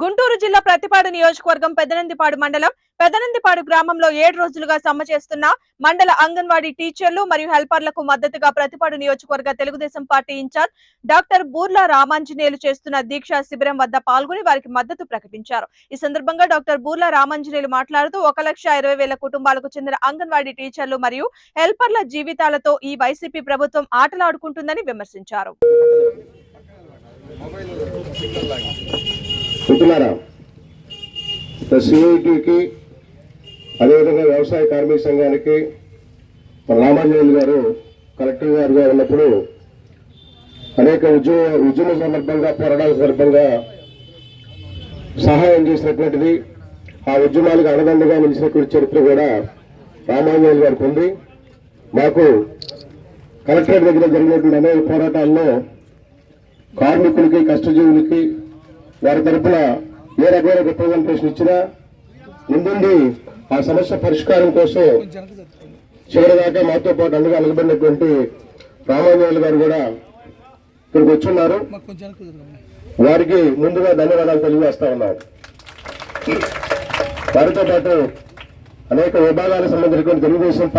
గుంటూరు జిల్లా ప్రతిపాడు నియోజకవర్గం పెదనందిపాడు మండలం పెదనందిపాడు గ్రామంలో ఏడు రోజులుగా సమ్మె చేస్తున్న మండల అంగన్వాడీ టీచర్లు మరియు హెల్పర్లకు మద్దతుగా ప్రతిపాడు నియోజకవర్గ Telugu Desam party in-charge doctor Boorla Ramanjaneyulu చేస్తున్న దీక్షా శిబిరం వద్ద పాల్గొని వారికి మద్దతు ప్రకటించారు. ఈ సందర్భంగా డాక్టర్ బూర్లా రామాంజనేయులు మాట్లాడుతూ ఒక లక్ష ఇరవై వేల కుటుంబాలకు చెందిన అంగన్వాడీ టీచర్లు మరియు హెల్పర్ల జీవితాలతో ఈ వైసీపీ ప్రభుత్వం ఆటలాడుకుంటుందని విమర్శించారు. మిత్రులారా సిఐటికి అదేవిధంగా వ్యవసాయ కార్మిక సంఘానికి రామాంజనేయులు గారు కలెక్టర్ గారుగా ఉన్నప్పుడు అనేక ఉద్యమ ఉద్యమ సందర్భంగా పోరాటాల సందర్భంగా సహాయం చేసినటువంటిది ఆ ఉద్యమాలకు అండదండగా నిలిచినటువంటి చరిత్ర కూడా రామాంజనేయులు గారికి ఉంది. మాకు కలెక్టరేట్ దగ్గర జరిగినటువంటి అనేక పోరాటాల్లో కార్మికులకి కష్టజీవులకి వారి తరపున ఏ రకమైన రిప్రజెంటేషన్ ఇచ్చినా ముందుండి ఆ సమస్య పరిష్కారం కోసం చివరిదాకా మాతో పాటు అండగా నిలబడినటువంటి రామాంజనేయులు గారు కూడా ఇక్కడికి వచ్చున్నారు. వారికి ముందుగా ధన్యవాదాలు తెలియజేస్తా ఉన్నాం. వారితో పాటు అనేక విభాగాలకు సంబంధించినటువంటి తెలుగుదేశం పార్టీ